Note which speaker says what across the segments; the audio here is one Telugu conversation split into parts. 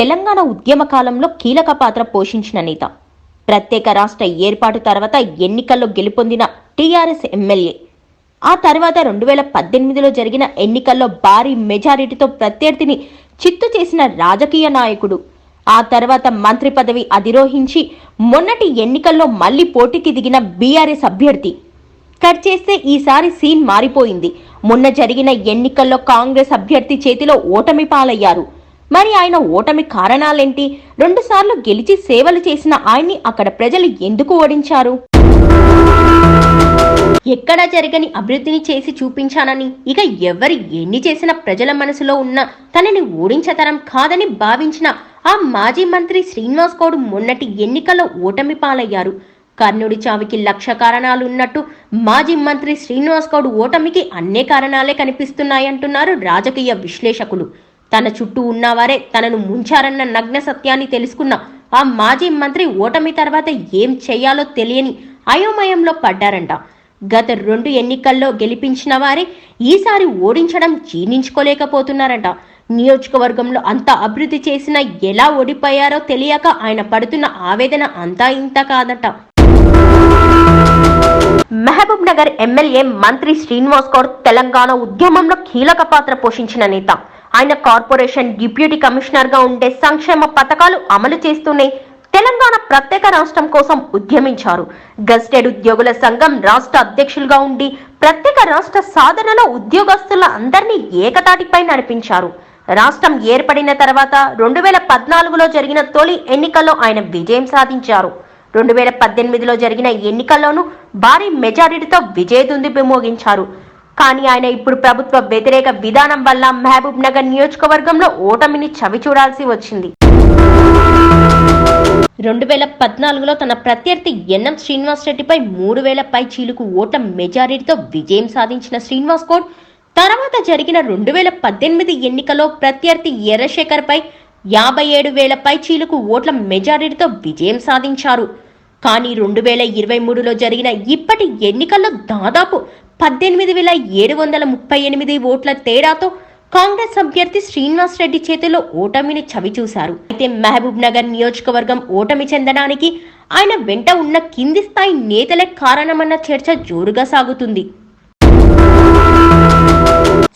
Speaker 1: తెలంగాణ ఉద్యమ కాలంలో కీలక పాత్ర పోషించిన నేత. ప్రత్యేక రాష్ట్ర ఏర్పాటు తర్వాత ఎన్నికల్లో గెలుపొందిన టీఆర్ఎస్ ఎమ్మెల్యే. ఆ తర్వాత రెండు వేల పద్దెనిమిదిలో జరిగిన ఎన్నికల్లో భారీ మెజారిటీతో ప్రత్యర్థిని చిత్తు చేసిన రాజకీయ నాయకుడు. ఆ తర్వాత మంత్రి పదవి అధిరోహించి మొన్నటి ఎన్నికల్లో మళ్ళీ పోటీకి దిగిన బీఆర్ఎస్ అభ్యర్థి. కట్ చేస్తే ఈసారి సీన్ మారిపోయింది. మొన్న జరిగిన ఎన్నికల్లో కాంగ్రెస్ అభ్యర్థి చేతిలో ఓటమి పాలయ్యారు. మరి ఆయన ఓటమి కారణాలేంటి? రెండుసార్లు గెలిచి సేవలు చేసిన ఆయన్ని అక్కడ ప్రజలు ఎందుకు ఓడించారు? ఎక్కడా జరగని అభివృద్ధిని చేసి చూపించానని ఇక ఎవరు ఎన్ని చేసినా ప్రజల మనసులో ఉన్న తనని ఓడించతరం కాదని భావించిన ఆ మాజీ మంత్రి శ్రీనివాస్ గౌడ్ మొన్నటి ఎన్నికల్లో ఓటమి పాలయ్యారు. కర్ణుడి చావికి లక్ష కారణాలున్నట్టు మాజీ మంత్రి శ్రీనివాస్ గౌడ్ ఓటమికి అన్నే కారణాలే కనిపిస్తున్నాయంటున్నారు రాజకీయ విశ్లేషకులు. తన చుట్టూ ఉన్నవారే తనను ముంచారన్న నగ్న సత్యాన్ని తెలుసుకున్న ఆ మాజీ మంత్రి ఓటమి తర్వాత ఏం చేయాలో తెలియని అయోమయంలో పడ్డారంట. గత రెండు ఎన్నికల్లో గెలిపించిన వారే ఈసారి ఓడించడం జీర్ణించుకోలేకపోతున్నారంట. నియోజకవర్గంలో అంత అభివృద్ధి చేసినా ఎలా ఓడిపోయారో తెలియక ఆయన పడుతున్న ఆవేదన అంతా ఇంత కాదట. మహబూబ్ నగర్ ఎమ్మెల్యే మంత్రి శ్రీనివాస్ గౌడ్ తెలంగాణ ఉద్యమంలో కీలక పాత్ర పోషించిన నేత. ఆయన కార్పొరేషన్ డిప్యూటీ కమిషనర్గా ఉండే సంక్షేమ పథకాలు అమలు చేస్తూనే తెలంగాణ ప్రత్యేక రాష్ట్రం కోసం ఉద్యమించారు. గస్టెడ్ ఉద్యోగుల సంఘం రాష్ట్ర అధ్యక్షులుగా ఉండి ప్రత్యేక రాష్ట్ర సాధనలో ఉద్యోగస్తుల అందరినీ ఏకతాటిపై నడిపించారు. రాష్ట్రం ఏర్పడిన తర్వాత రెండు వేల పద్నాలుగులో జరిగిన తొలి ఎన్నికల్లో ఆయన విజయం సాధించారు. రెండు వేల పద్దెనిమిదిలో జరిగిన ఎన్నికల్లోనూ భారీ మెజారిటీతో విజయదుంది విమోగించారు. కానీ ఆయన ఇప్పుడు ప్రభుత్వ వ్యతిరేక విధానం వల్ల మహబూబ్ నగర్ నియోజకవర్గంలో ఓటమిని చవి చూడాల్సి వచ్చింది. రెండు వేల పద్నాలుగులో తన ప్రత్యర్థి ఎన్ఎం శ్రీనివాస్ రెడ్డిపై మూడు వేల పై చీలుకు ఓట్ల మెజారిటీతో విజయం సాధించిన శ్రీనివాస్ గౌడ్ తర్వాత జరిగిన రెండు వేల పద్దెనిమిది ఎన్నికలో ప్రత్యర్థి ఎర్రశేఖర్ పై యాభై ఏడు వేల పై చీలుకు ఓట్ల మెజారిటీతో విజయం సాధించారు. కానీ రెండు వేల ఇరవై మూడులో జరిగిన ఇప్పటి ఎన్నికల్లో దాదాపు పద్దెనిమిది వేల ఏడు వందల ముప్పై ఎనిమిది ఓట్ల తేడాతో కాంగ్రెస్ అభ్యర్థి శ్రీనివాస్ రెడ్డి చేతిలో ఓటమిని చవిచూశారు అయితే మహబూబ్ నగర్ నియోజకవర్గం ఓటమి చెందడానికి ఆయన వెంట ఉన్న కింది స్థాయి నేతలే కారణమన్న చర్చ జోరుగా సాగుతుంది.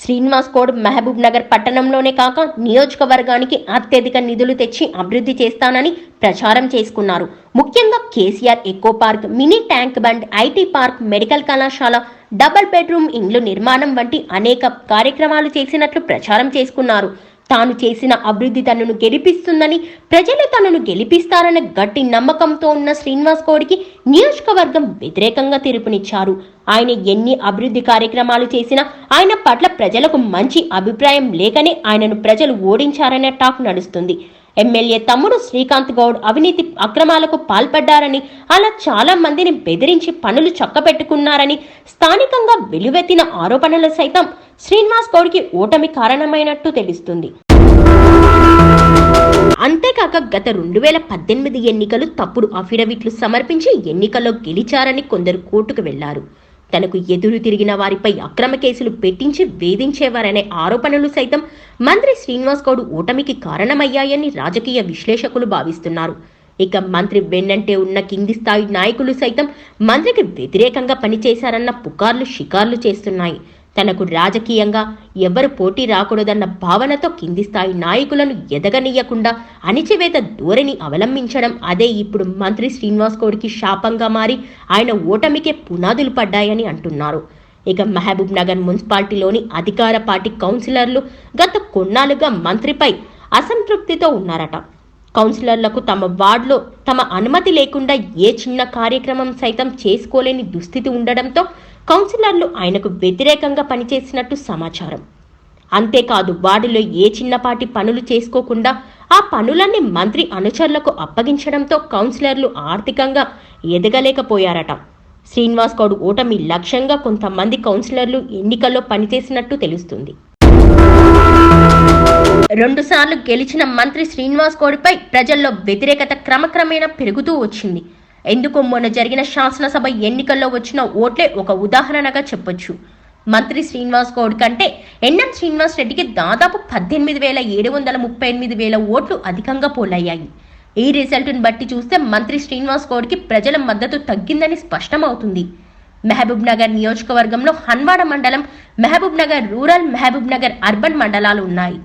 Speaker 1: శ్రీనివాస్ గౌడ్ మహబూబ్ నగర్ పట్టణంలోనే కాక నియోజకవర్గానికి అత్యధిక నిధులు తెచ్చి అభివృద్ధి చేస్తానని ప్రచారం చేసుకున్నారు. ముఖ్యంగా KCR eco park mini tank bund IT park medical కళాశాల డబుల్ బెడ్రూమ్ ఇండ్లు నిర్మాణం వంటి అనేక కార్యక్రమాలు చేసినట్లు ప్రచారం చేసుకున్నారు. తాను చేసిన అభివృద్ధి తనను గెలిపిస్తుందని ప్రజలు తనను గెలిపిస్తారన్న గట్టి నమ్మకంతో ఉన్న శ్రీనివాస్ గౌడ్కి నియోజకవర్గం వ్యతిరేకంగా తీర్పునిచ్చారు. ఆయన ఎన్ని అభివృద్ధి కార్యక్రమాలు చేసినా ఆయన పట్ల ప్రజలకు మంచి అభిప్రాయం లేకనే ఆయనను ప్రజలు ఓడించారనే టాక్ నడుస్తుంది. ఎమ్మెల్యే తమ్ముడు శ్రీకాంత్ గౌడ్ అవినీతి అక్రమాలకు పాల్పడ్డారని అలా చాలా మందిని బెదిరించి పనులు చక్కబెట్టుకున్నారని స్థానికంగా వెలువెత్తిన ఆరోపణలు సైతం శ్రీనివాస్ గౌడ్కి ఓటమి కారణమైనట్టు తెలుస్తుంది. అంతేకాక గత రెండు వేల పద్దెనిమిది ఎన్నికలు తప్పుడు అఫిడవిట్లు సమర్పించి ఎన్నికల్లో గెలిచారని కొందరు కోర్టుకు వెళ్ళారు. తనకు ఎదురు తిరిగిన వారిపై అక్రమ కేసులు పెట్టించి వేధించేవారనే ఆరోపణలు సైతం మంత్రి శ్రీనివాస్ గౌడ్ ఓటమికి కారణమయ్యాయని రాజకీయ విశ్లేషకులు భావిస్తున్నారు. ఇక మంత్రి వెన్నంటే ఉన్న కింది స్థాయి నాయకులు సైతం మంత్రికి వ్యతిరేకంగా పనిచేశారన్న పుకార్లు షికార్లు చేస్తున్నాయి. తనకు రాజకీయంగా ఎవరు పోటీ రాకూడదన్న భావనతో కింది స్థాయి నాయకులను ఎదగనీయకుండా అణిచివేత ధోరణి అవలంబించడం అదే ఇప్పుడు మంత్రి శ్రీనివాస్ గౌడ్కి శాపంగా మారి ఆయన ఓటమికే పునాదులు పడ్డాయని అంటున్నారు. ఇక మహబూబ్ నగర్ మున్సిపాలిటీలోని అధికార పార్టీ కౌన్సిలర్లు గత కొన్నాళ్ళుగా మంత్రిపై అసంతృప్తితో ఉన్నారట. కౌన్సిలర్లకు తమ వార్డులో తమ అనుమతి లేకుండా ఏ చిన్న కార్యక్రమం సైతం చేసుకోలేని దుస్థితి ఉండడంతో కౌన్సిలర్లు ఆయనకు వ్యతిరేకంగా పనిచేసినట్టు సమాచారం. అంతేకాదు వాడిలో ఏ చిన్నపాటి పనులు చేసుకోకుండా ఆ పనులన్నీ మంత్రి అనుచరులకు అప్పగించడంతో కౌన్సిలర్లు ఆర్థికంగా ఎదగలేకపోయారట. శ్రీనివాస్ గౌడ్ ఓటమి లక్ష్యంగా కొంతమంది కౌన్సిలర్లు ఎన్నికల్లో పనిచేసినట్టు తెలుస్తుంది. రెండుసార్లు గెలిచిన మంత్రి శ్రీనివాస్ గౌడ్పై ప్రజల్లో వ్యతిరేకత క్రమక్రమేణా పెరుగుతూ వచ్చింది. ఎందుకు మొన్న జరిగిన శాసనసభ ఎన్నికల్లో వచ్చిన ఓట్లే ఒక ఉదాహరణగా చెప్పొచ్చు. మంత్రి శ్రీనివాస్ గౌడ్ కంటే ఎన్ఎం శ్రీనివాస్ రెడ్డికి దాదాపు పద్దెనిమిది వేల ఏడు వందల ముప్పై ఎనిమిది వేల ఓట్లు అధికంగా పోలయ్యాయి. ఈ రిజల్ట్ను బట్టి చూస్తే మంత్రి శ్రీనివాస్ గౌడ్కి ప్రజల మద్దతు తగ్గిందని స్పష్టమవుతుంది. మహబూబ్ నగర్ నియోజకవర్గంలో హన్వాడ మండలం మహబూబ్ నగర్ రూరల్ మహబూబ్ నగర్ అర్బన్ మండలాలు ఉన్నాయి.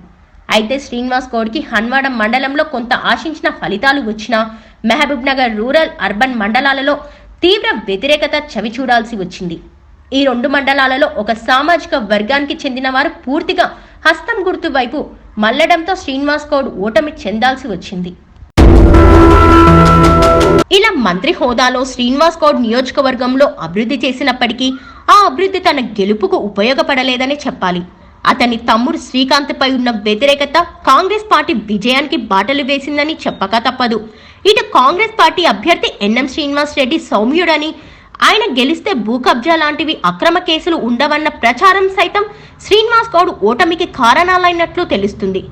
Speaker 1: అయితే శ్రీనివాస్ గౌడ్కి హన్వాడ మండలంలో కొంత ఆశించిన ఫలితాలు వచ్చినా మహబూబ్ నగర్ రూరల్ అర్బన్ మండలాలలో తీవ్ర వ్యతిరేకత చవి చూడాల్సి వచ్చింది. ఈ రెండు మండలాలలో ఒక సామాజిక వర్గానికి చెందిన వారు పూర్తిగా హస్తం గుర్తు వైపు మల్లడంతో శ్రీనివాస్ గౌడ్ ఓటమి చెందాల్సి వచ్చింది. ఇలా మంత్రి హోదాలో శ్రీనివాస్ గౌడ్ నియోజకవర్గంలో అభివృద్ధి చేసినప్పటికీ ఆ అభివృద్ధి తన గెలుపుకు ఉపయోగపడలేదని చెప్పాలి. అతని తమ్ముడు శ్రీకాంత్పై ఉన్న వ్యతిరేకత కాంగ్రెస్ పార్టీ విజయానికి బాటలు వేసిందని చెప్పక తప్పదు. ఇటు కాంగ్రెస్ పార్టీ అభ్యర్థి ఎన్ఎం శ్రీనివాస్ రెడ్డి సౌమ్యుడని ఆయన గెలిస్తే భూ కబ్జా లాంటివి అక్రమ కేసులు ఉండవన్న ప్రచారం సైతం శ్రీనివాస్ గౌడ్ ఓటమికి కారణాలైనట్లు తెలుస్తుంది.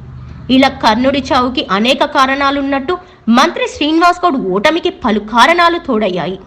Speaker 1: ఇలా కర్ణుడి చావుకి అనేక కారణాలున్నట్టు మంత్రి శ్రీనివాస్ గౌడ్ ఓటమికి పలు కారణాలు తోడయ్యాయి.